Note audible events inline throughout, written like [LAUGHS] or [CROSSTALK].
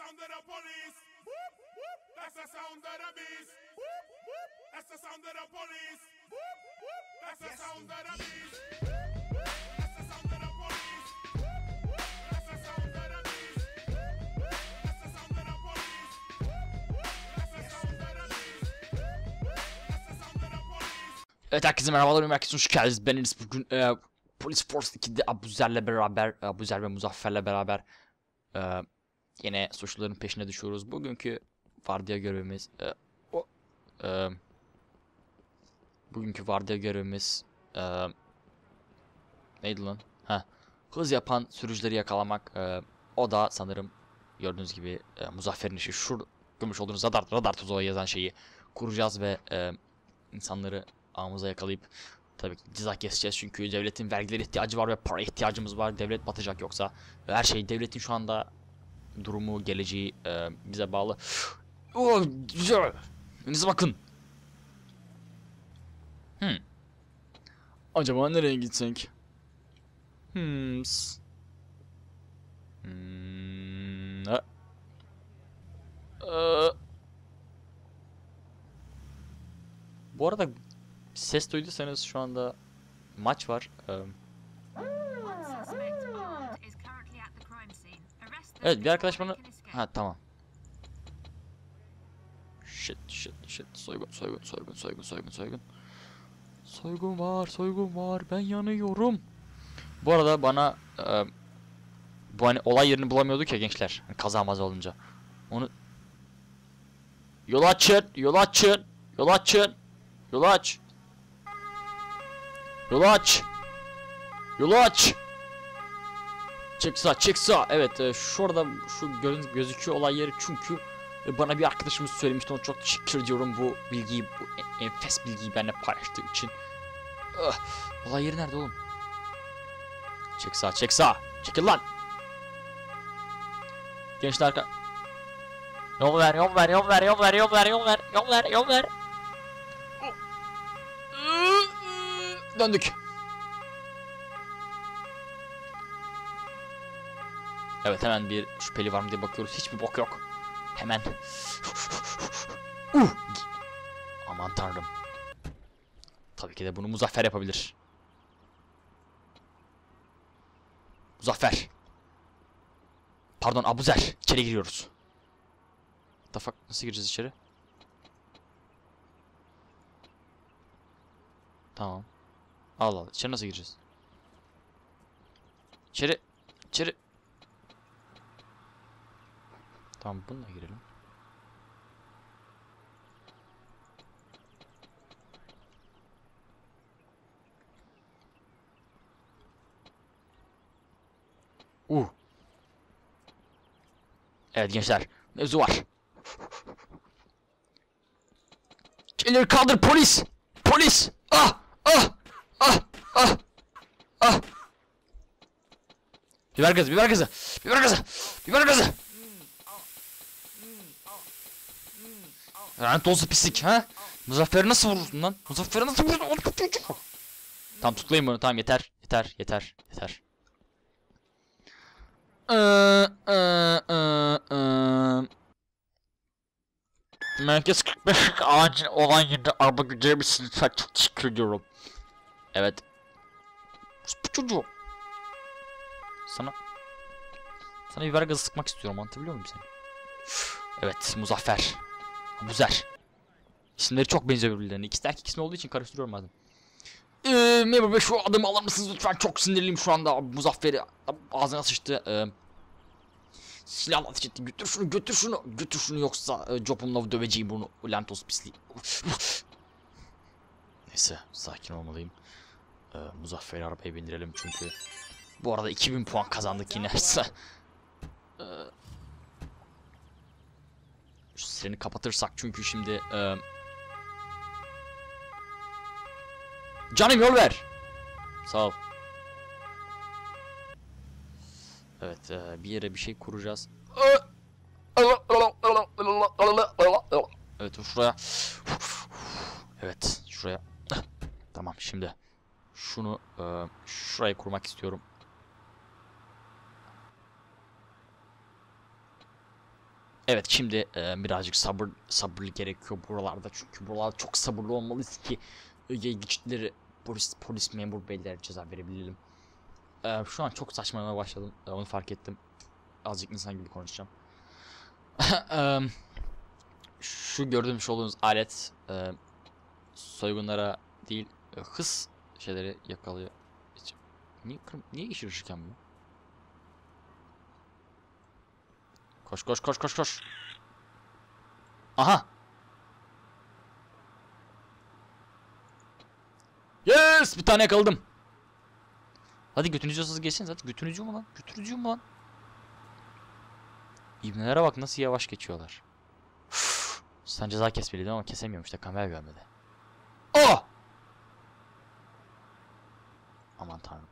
sound of the police. Whoop, whoop. That's the sound of the beast. Whoop, whoop. That's the sound of the police. Whoop, whoop. That's the the sound of the beast. Evet herkese merhabalar, merkez hoş geldiniz. Ben bugün e, Police Force 2'de Abuzer'le beraber, Abuzer ve Muzaffer'le beraber e, yine suçluların peşine düşüyoruz. Bugünkü vardiya görevimiz e, o, e, bugünkü vardiya görevimiz e, neydi lan? Ha, hız yapan sürücüleri yakalamak. E, o da sanırım gördüğünüz gibi e, Muzaffer'in işi. Şu görmüş olduğunuz radar, radar tuzağı yazan şeyi kuracağız ve e, insanları ağımıza yakalayıp tabii ki ceza keseceğiz çünkü devletin vergilere ihtiyacı var ve para ihtiyacımız var. Devlet batacak yoksa her şey devletin şu anda durumu, geleceği e, bize bağlı. Önünüze bakın. Hmm. Acaba nereye gitsek? Hmm. Hmm. Ee, Bu arada ses duyduysanız şu anda maç var. Ee, Evet bir arkadaş bana... Ha tamam. Shit shit shit. Soygun soygun soygun soygun soygun soygun. Soygun var soygun var. Ben yanıyorum. Bu arada bana... e, bu hani olay yerini bulamıyorduk ya gençler. Hani kaza maza olunca. Onu... Yol açın! Yol açın! Yol açın! Yol aç! Yol aç! Yolu aç! Çek sağ, çek sağ. Evet, e, şurada şu göz, gözüküyor olay yeri çünkü e, bana bir arkadaşımız söylemişti. Ona çok teşekkür ediyorum bu bilgiyi, bu en- enfes bilgiyi benimle paylaştığı için. Ah, olay yeri nerede oğlum? Çek sağ. Çekil lan. Gençler arka... Yol ver, yol ver, yol ver, yol ver, yol ver, yol ver, yol ver, yol ver. Döndük. Evet hemen bir şüpheli var mı diye bakıyoruz. Hiçbir bok yok. Hemen. [LAUGHS] uh! Aman tanrım. Tabii ki de bunu Muzaffer yapabilir. Muzaffer. Pardon Abuzer. İçeri giriyoruz. Fuck? Nasıl gireceğiz içeri? Tamam. Allah Allah. İçeri nasıl gireceğiz? İçeri. İçeri. Tamam bununla girelim. Uh. Evet gençler. Mevzu var. Elleri kaldır polis. Polis. Ah. Ah. Ah. Ah. Ah. Biber gazı, biber gazı. Biber gazı. Biber gazı. Lanet olsun pislik ha? Muzaffer'i nasıl vurursun lan? Muzaffer'i nasıl vurursun? Tamam tutuklayın bunu tamam yeter yeter yeter yeter. Ee, ee, ee, ee. Merkez 45 acil olan yerinde araba güncel misin lütfen çok teşekkür ediyorum. Evet. Bu çocuğu. Sana sana biber gazı sıkmak istiyorum anlatabiliyor muyum seni? Evet Muzaffer. Abuzer. İsimleri çok benziyor birbirlerine. İkisi de erkek ismi olduğu için karıştırıyorum bazen. Eee memur bey şu adımı alır mısınız lütfen çok sinirliyim şu anda Muzaffer'i ağzına sıçtı. Eee Silahla ateş etti. Götür şunu, götür şunu. Götür şunu yoksa e, Jopum'la döveceğim bunu. Lantos pisliği. Neyse, sakin olmalıyım. E, Muzaffer'i arabaya bindirelim çünkü bu arada 2000 puan kazandık yine. [LAUGHS] e, şu kapatırsak çünkü şimdi e, Canım yol ver. Sağ ol. Evet e, bir yere bir şey kuracağız. Evet şuraya. Evet şuraya. Tamam şimdi. Şunu e, şuraya kurmak istiyorum. Evet şimdi e, birazcık sabır sabırlı gerekiyor buralarda çünkü buralarda çok sabırlı olmalıyız ki öge güçleri polis polis memur beylere ceza verebilelim. E, şu an çok saçmalamaya başladım. E, onu fark ettim. Azıcık insan gibi konuşacağım. [LAUGHS] Em, şu gördüğümüz olduğunuz alet e, soygunlara değil e, hız şeyleri yakalıyor. Niye niye yeşil ışık yanmıyor? Koş koş koş koş koş. Aha. Yes bir tane yakaladım. Hadi götünüzü hızlı geçseniz hadi götünüzü mü lan? Götünüzü mü lan? İbnelere bak nasıl yavaş geçiyorlar. Üf, Sen ceza kesmeliydin ama kesemiyormuş da kamera görmedi. Oh! Aman tanrım.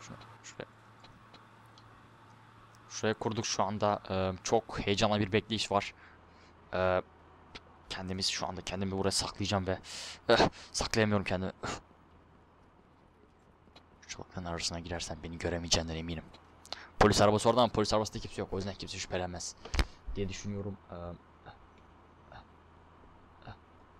Şunu, şuraya. Şuraya kurduk şu anda. Eee, çok heyecanlı bir bekleyiş var. Eee, kendimiz şu anda kendimi buraya saklayacağım ve eh, saklayamıyorum kendimi. Çalıkların arasına girersen beni göremeyeceğinden eminim. Polis arabası orada ama polis arabasında kimse yok. O yüzden kimse şüphelenmez diye düşünüyorum. Eee,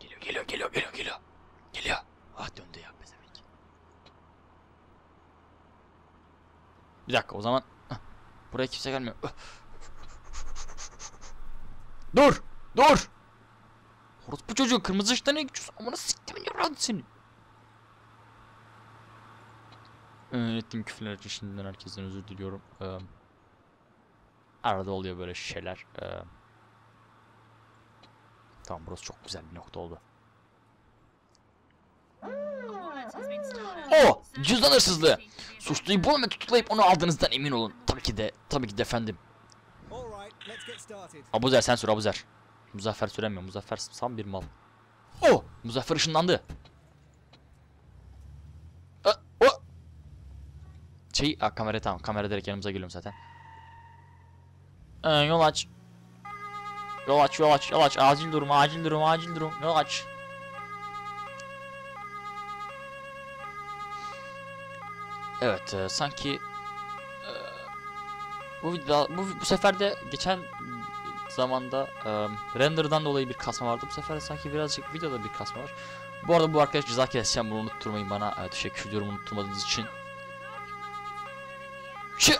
Geliyor geliyor geliyor geliyor geliyor. Geliyor. Ah döndü ya pezevenk. Bir dakika o zaman buraya kimse gelmiyor. Ah. Dur! Dur! Orospu çocuğu kırmızı ışıkta ne geçiyorsun? Amına siktimin yaradı seni. Ee, ettiğim küfürler için şimdiden herkesten özür diliyorum. Ee, arada oluyor böyle şeyler. Ee, tamam burası çok güzel bir nokta oldu. Oh! Cüzdan hırsızlığı! Suçluyu bulun ve tutuklayıp onu aldığınızdan emin olun. Ki de, tabii ki de efendim. Abuzer sen sür Abuzer. Muzaffer süremiyor. Muzaffer sam bir mal. Oh! Muzaffer ışınlandı. Aa, o! Şey, aa, kamera tamam. Kamera direkt yanımıza geliyorum zaten. Ee, yol aç. Yol aç, yol aç, yol aç. Acil durum, acil durum, acil durum. Yol aç. Evet, e, sanki bu video bu, bu sefer de geçen zamanda e, render'dan dolayı bir kasma vardı. Bu sefer sanki birazcık videoda bir kasma var. Bu arada bu arkadaş ceza keseceğim bunu unutturmayın bana. E, teşekkür ediyorum unutturmadığınız için. Şu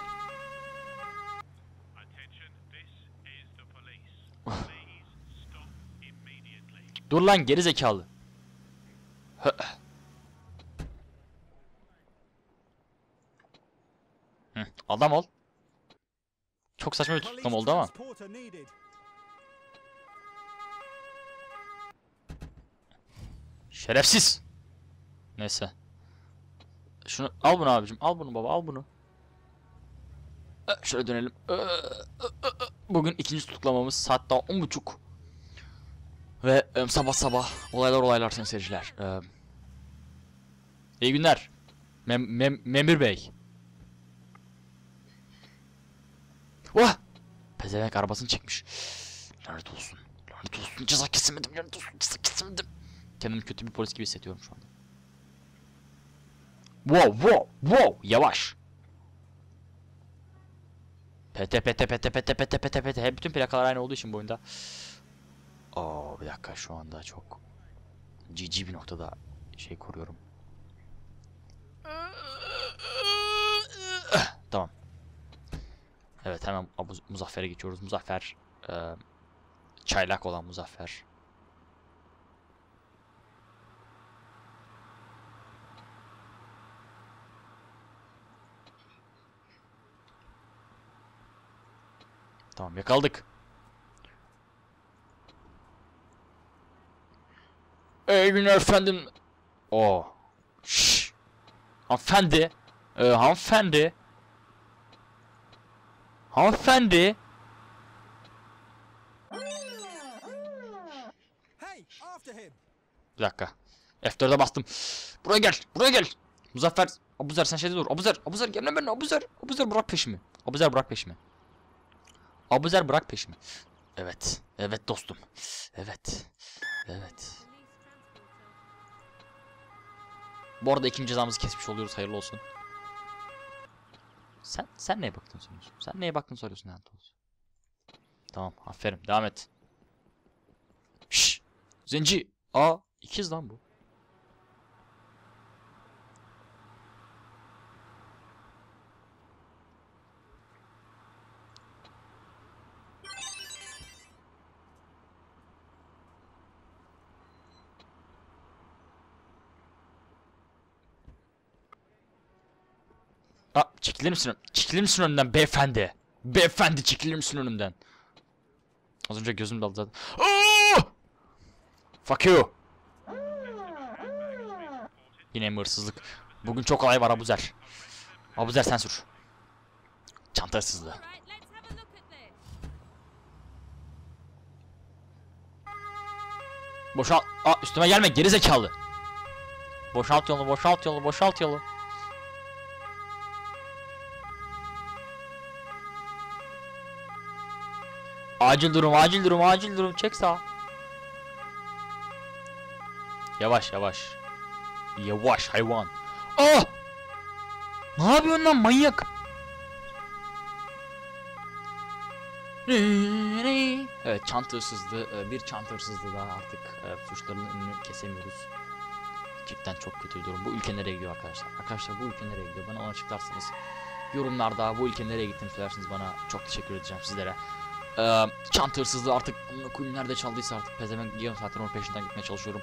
[LAUGHS] dur lan geri zekalı. Adam ol. Çok saçma bir tutuklama oldu ama. Şerefsiz. Neyse. Şunu al bunu abicim. Al bunu baba al bunu. Ee, Şöyle dönelim. Ee, e, e, e. Bugün ikinci tutuklamamız saat daha on buçuk. Ve e, sabah sabah olaylar olaylar sayın seyirciler. Ee, İyi günler. Mem mem Memur Bey. Vah! Pezevenk arabasını çekmiş. Lanet olsun. Lanet olsun. Ceza kesemedim. Lanet olsun. Ceza kesemedim. Kendimi kötü bir polis gibi hissediyorum şu anda. Wow wow wow yavaş. PT PT PT PT PT PT PT hep bütün plakalar aynı olduğu için bu oyunda. Oo bir dakika şu anda çok GG bir noktada şey kuruyorum. [LAUGHS] tamam. Evet hemen Abu Muzaffer'e geçiyoruz. Muzaffer eee, çaylak olan Muzaffer. Tamam yakaladık. İyi günler efendim. O. Şşş. Hanımefendi. Ee, hanımefendi. Hanımefendi. Hey, after him. Bir dakika. F4'e bastım. Buraya gel. Buraya gel. Muzaffer. Abuzer sen şeyde dur. Abuzer. Abuzer gelme benimle. Abuzer. Abuzer bırak peşimi. Abuzer bırak peşimi. Abuzer bırak peşimi. Evet. Evet dostum. Evet. Evet. Bu arada ikinci cezamızı kesmiş oluyoruz. Hayırlı olsun. Sen sen neye baktın soruyorsun? Sen neye baktın soruyorsun lanet. Tamam aferin devam et. Şşş. Zenci. Aa ikiz lan bu. Aa, çekilir misin? Çekilir misin önümden beyefendi? Beyefendi çekilir misin önümden? Az önce gözüm daldı zaten. Aa! Fuck you. Yine mi hırsızlık? Bugün çok olay var Abuzer. Abuzer sen sür. Çanta hırsızlığı. Boşalt. Aa üstüme gelme geri zekalı. Boşalt yolu, boşalt yolu, boşalt yolu. Acil durum, acil durum, acil durum. Çek sağa. Yavaş, yavaş. Yavaş hayvan. Ah! Ne yapıyorsun lan manyak? Evet çanta hırsızlığı e, bir çanta hırsızlığı daha artık e, suçların önünü kesemiyoruz. Gerçekten çok kötü durum. Bu ülke nereye gidiyor arkadaşlar? Arkadaşlar bu ülke nereye gidiyor? Bana onu açıklarsınız. Yorumlarda bu ülke nereye gittiğini söylersiniz bana. Çok teşekkür edeceğim sizlere. Ee, çanta hırsızlığı artık koyayım nerede çaldıysa artık pezevenk gidiyorum zaten onun peşinden gitmeye çalışıyorum.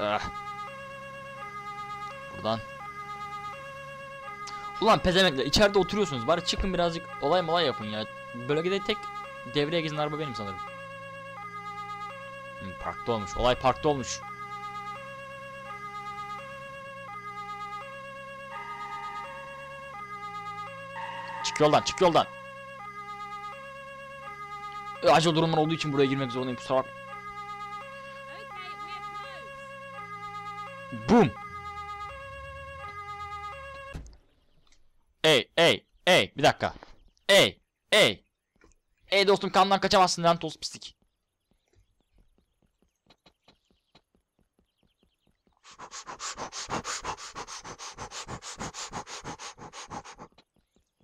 Ah. Buradan. Ulan pezevenkler içeride oturuyorsunuz bari çıkın birazcık olay molay yapın ya. Bölgede tek devreye gezen araba benim sanırım. Hmm, parkta olmuş. Olay parkta olmuş. Çık yoldan, çık yoldan. E, Acil durumlar olduğu için buraya girmek zorundayım. Kusura bak. Okay, we're close. Boom. Ey, ey, ey, bir dakika. Ey, ey. Ey dostum kandan kaçamazsın lan toz pislik.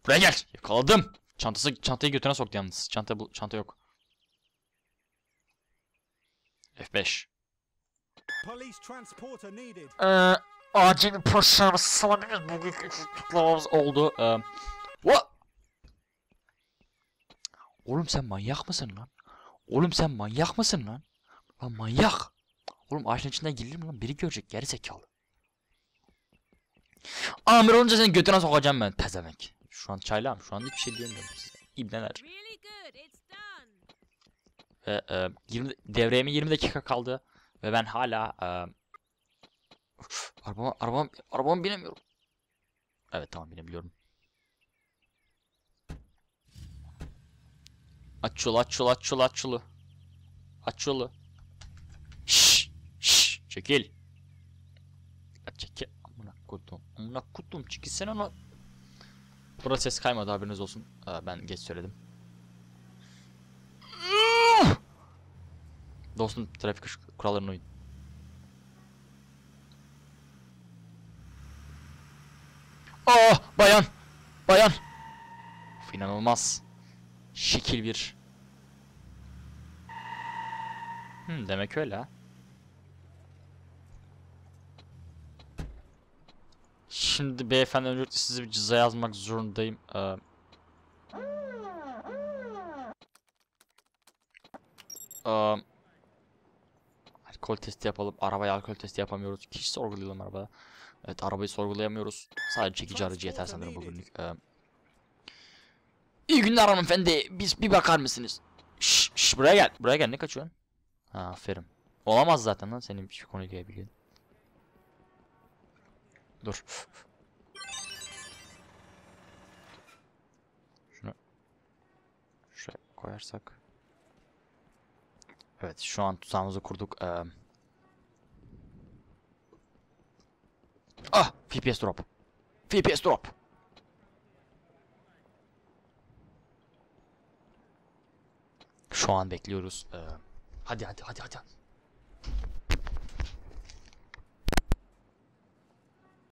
Buraya gel. Yakaladım. Çantası çantayı götüne soktu yalnız. Çanta bu çanta yok. F5. Police transporter needed. Ee, acil bir polis servisi sağlayabiliriz. Bugün tutuklamamız oldu. Ee, what? Oğlum sen manyak mısın lan? Oğlum sen manyak mısın lan? Lan manyak. Oğlum ağaçın içinden girilir mi lan? Biri görecek geri zekalı. Amir olunca seni götüne sokacağım ben pezevenk. Şu an çaylağım. Şu an hiçbir şey diyemiyorum size. İbneler. Ve e, 20, devreye mi 20 dakika kaldı. Ve ben hala e, arabama, arabam, arabama binemiyorum. Evet tamam binebiliyorum. Aç yolu aç yolu aç yolu aç yolu. Aç yolu. Şşş şşş çekil. Çekil. Amına kutum. Amına kutum çekilsene lan. Burada ses kaymadı haberiniz olsun. Ee, ben geç söyledim. Dostum trafik kurallarına uyun. Aa bayan. Bayan. Of, inanılmaz. Şekil bir. Hmm, demek öyle ha. Şimdi beyefendi öncelikle size bir ceza yazmak zorundayım. Ee, Eee, alkol testi yapalım. Arabaya alkol testi yapamıyoruz. Kişi sorgulayalım arabada. Evet arabayı sorgulayamıyoruz. Sadece çekici aracı yeter sanırım bugünlük. Eee, İyi günler hanımefendi. Biz bir bakar mısınız? Şş, şş, buraya gel. Buraya gel. Ne kaçıyorsun? Ha aferin. Olamaz zaten lan senin bir konuyla ilgili. Dur. Şunu şuraya koyarsak. Evet şu an tuzağımızı kurduk. Eee Ah! FPS drop. FPS drop. Şu an bekliyoruz. Eee hadi hadi hadi hadi.